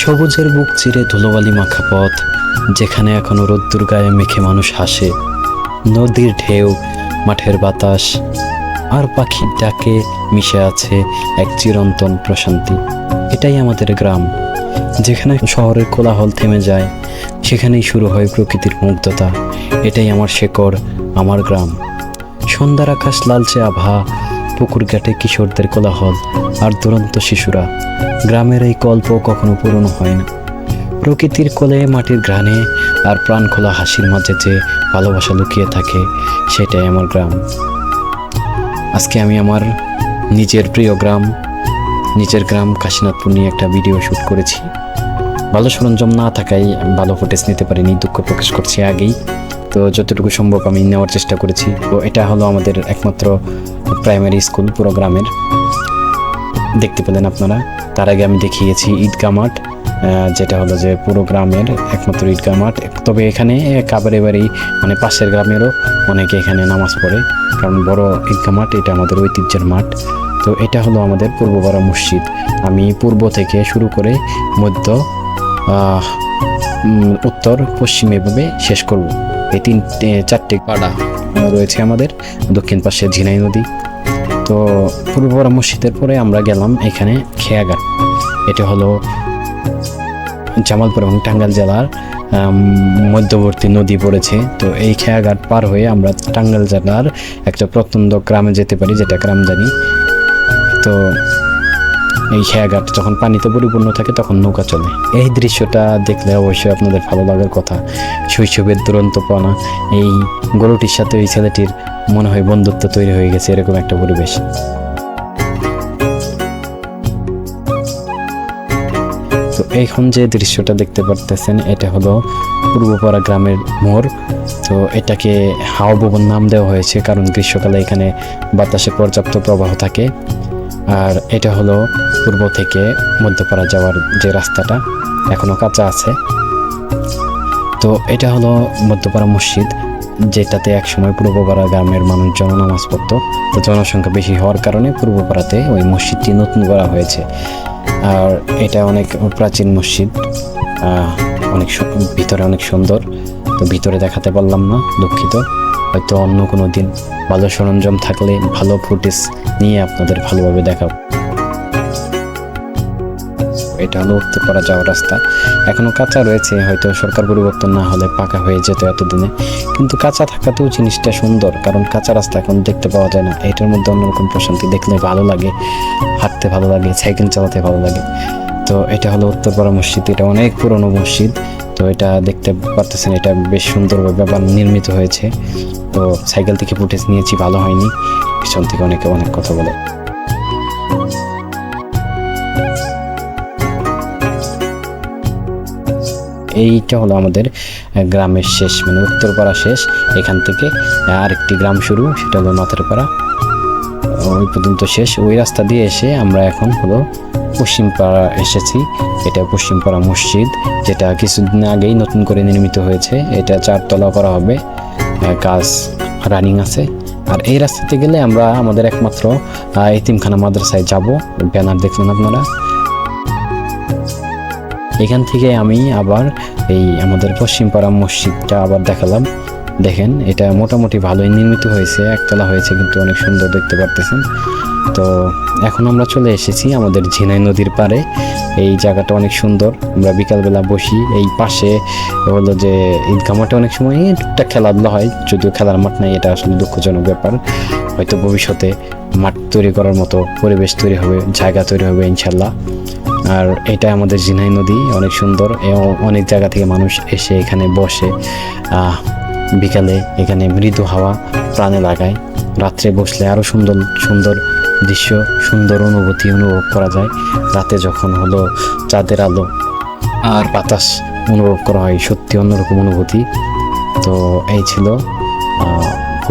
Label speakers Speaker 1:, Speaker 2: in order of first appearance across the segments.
Speaker 1: সবুজের বুক চিরে ধুলোবালি মাখা পথ, যেখানে এখনও রোদ্দুর গায়ে মেখে মানুষ হাসে। নদীর ঢেউ, মাঠের বাতাস, আর পাখির ডাকে মিশে আছে এক চিরন্তন প্রশান্তি। এটাই আমাদের গ্রাম, যেখানে শহরের কোলাহল থেমে যায়, সেখানেই শুরু হয় প্রকৃতির মুগ্ধতা। এটাই আমার শেকড়, আমার গ্রাম। সন্ধ্যার আকাশ লালচে আভা পুকুর ঘাটে কিশোরদের কোলাহল আর দুরন্ত শিশুরা। গ্রামের এই গল্প কখনো পূরণ হয় না। প্রকৃতির কোলে, মাটির ঘ্রাণে আর প্রাণ খোলা হাসির মাঝে যে ভালোবাসা লুকিয়ে থাকে, সেটাই আমার গ্রাম। আজকে আমি আমার নিজের প্রিয় গ্রাম, নিজের গ্রাম কাশীনাথপুর নিয়ে একটা ভিডিও শ্যুট করেছি। ভালো সরঞ্জাম না থাকায় ভালো ফুটেজ নিতে পারিনি, দুঃখ প্রকাশ করছি আগেই। তো যতটুকু সম্ভব আমি নেওয়ার চেষ্টা করেছি। তো এটা হলো আমাদের একমাত্র প্রাইমারি স্কুল পুরো গ্রামের। দেখতে পেলেন আপনারা। তার আগে আমি দেখিয়েছি ঈদগা মাঠ যেটা হলো যে পুরো গ্রামের একমাত্র ঈদগা মাঠ। তবে এখানে কাবারে বাড়ি মানে পাশের গ্রামেরও অনেকে এখানে নামাজ পড়ে। কারণ বড় ঈদগা মাঠ, এটা আমাদের ঐতিহ্যের মাঠ। তো এটা হলো আমাদের পূর্বপাড়া মসজিদ। আমি পূর্ব থেকে শুরু করে মধ্য উত্তর, পশ্চিম এভাবে শেষ করব। এই তিন চারটে পাড়া রয়েছে আমাদের, দক্ষিণ পাশে ঝিনাই নদী। তো পূর্বপাড়া মসজিদের পরে আমরা গেলাম এখানে খেয়াঘাট। এটা হলো জামালপুর এবং টাঙ্গাইল জেলার মধ্যবর্তী নদী পড়েছে। তো এই খেয়াঘাট পার হয়ে আমরা টাঙ্গাইল জেলার একটা প্রত্যন্ত গ্রামে যেতে পারি, যেটা গ্রাম জানি তো এই খেয়াঘাট যখন পানিতে পরিপূর্ণ থাকে তখন নৌকা চলে। এই দৃশ্যটা দেখলে অবশ্যই আপনাদের ভালো লাগার কথা। শৈশবের দুরন্ত দুরন্তপনা, এই গরুটির সাথে ওই ছেলেটির মনে হয় বন্ধুত্ব তৈরি হয়ে গেছে, এরকম একটা পরিবেশ। তো এখন যে দৃশ্যটা দেখতে পারতেছেন, এটা হলো পূর্বপাড়া গ্রামের মোড়। তো এটাকে হাওয়া ভবন নাম দেওয়া হয়েছে, কারণ গ্রীষ্মকালে এখানে বাতাসে পর্যাপ্ত প্রবাহ থাকে। আর এটা হলো পূর্ব থেকে মধ্যপাড়া যাওয়ার যে রাস্তাটা, এখনও কাঁচা আছে। তো এটা হলো মধ্যপাড়া মসজিদ, যেটাতে একসময় পূর্বপাড়া গ্রামের মানুষজন নামাজ পড়তো। তো জনসংখ্যা বেশি হওয়ার কারণে পূর্বপাড়াতে ওই মসজিদটি নতুন করা হয়েছে। আর এটা অনেক প্রাচীন মসজিদ অনেক ভিতরে অনেক সুন্দর। তো ভিতরে দেখাতে পারলাম না, দুঃখিত। হয়তো অন্য কোনো দিন ভালো সরঞ্জাম থাকলে ভালো ফুটেজ নিয়ে আপনাদের ভালোভাবে দেখাবো। এটা হলো উত্তর করা যাওয়ার রাস্তা। এখনও কাঁচা রয়েছে, হয়তো সরকার পরিবর্তন না হলে পাকা হয়ে যেত এতদিনে। কিন্তু কাঁচা থাকাতেও জিনিসটা সুন্দর, কারণ কাঁচা রাস্তা এখন দেখতে পাওয়া যায় না। এটার মধ্যে অন্যরকম প্রশান্তি দেখলে ভালো লাগে, হাঁটতে ভালো লাগে, সাইকেল চালাতে ভালো লাগে। তো এটা হলো উত্তরপাড়া মসজিদ, এটা অনেক পুরনো মসজিদ। তো এটা দেখতে পারতেছেন, এটা বেশ সুন্দরভাবে আবার নির্মিত হয়েছে। তো সাইকেল থেকে ফুটেজ নিয়েছি, ভালো হয়নি। পিছন থেকে অনেকে অনেক কথা বলে। এইটা হলো আমাদের গ্রামের শেষ মানে উত্তরপাড়া শেষ। এখান থেকে আরেকটি গ্রাম শুরু, সেটা হলো নথরপাড়া ওই পর্যন্ত শেষ। ওই রাস্তা দিয়ে এসে আমরা এখন হলো পশ্চিমপাড়া এসেছি। এটা পশ্চিমপাড়া মসজিদ, যেটা কিছুদিন আগেই নতুন করে নির্মিত হয়েছে। এটা চারতলা করা হবে। কাজ রানিং আছে। আর এই রাস্তাতে গেলে আমরা আমাদের একমাত্র এতিমখানা মাদ্রাসায় যাব। ব্যানার দেখলেন আপনারা। এখান থেকে আমি আবার এই আমাদের পশ্চিমপাড়া মসজিদটা আবার দেখালাম। দেখেন, এটা মোটামুটি ভালোই নির্মিত হয়েছে, একতলা হয়েছে কিন্তু অনেক সুন্দর দেখতে পারতেছেন। তো এখন আমরা চলে এসেছি আমাদের ঝিনাই নদীর পাড়ে। এই জায়গাটা অনেক সুন্দর, আমরা বিকালবেলা বসি, এই পাশে হলো যে ঈদগা মাঠে অনেক সময় টুকটাক খেলাধুলা হয়, যদিও খেলার মাঠ নাই, এটা আসলে দুঃখজনক ব্যাপার। হয়তো ভবিষ্যতে মাঠ তৈরি করার মতো পরিবেশ তৈরি হবে, জায়গা তৈরি হবে ইনশাল্লাহ আর এটা আমাদের জিনাই নদী, অনেক সুন্দর এবং অনেক জায়গা থেকে মানুষ এসে এখানে বসে। বিকালে এখানে মৃদু হাওয়া প্রাণে লাগায়। রাত্রে বসলে আরও সুন্দর সুন্দর দৃশ্য, সুন্দর অনুভূতি অনুভব করা যায়। রাতে যখন হলো চাঁদের আলো আর বাতাস অনুভব করা হয়, সত্যি অন্যরকম অনুভূতি। তো এই ছিল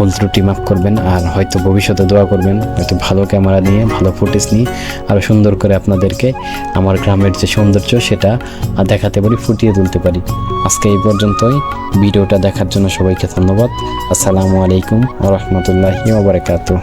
Speaker 1: ভুল ত্রুটি মাফ করবেন আর হয়তো ভবিষ্যতে দোয়া করবেন, হয়তো ভালো ক্যামেরা নিয়ে, ভালো ফুটেজ নিয়ে আরও সুন্দর করে আপনাদেরকে আমার গ্রামের যে সৌন্দর্য সেটা দেখাতে পারি, ফুটিয়ে তুলতে পারি। আজকে এই পর্যন্তই। ভিডিওটা দেখার জন্য সবাইকে ধন্যবাদ। আসসালামু আলাইকুম রহমতুল্লাহি ওবরাকাতুহ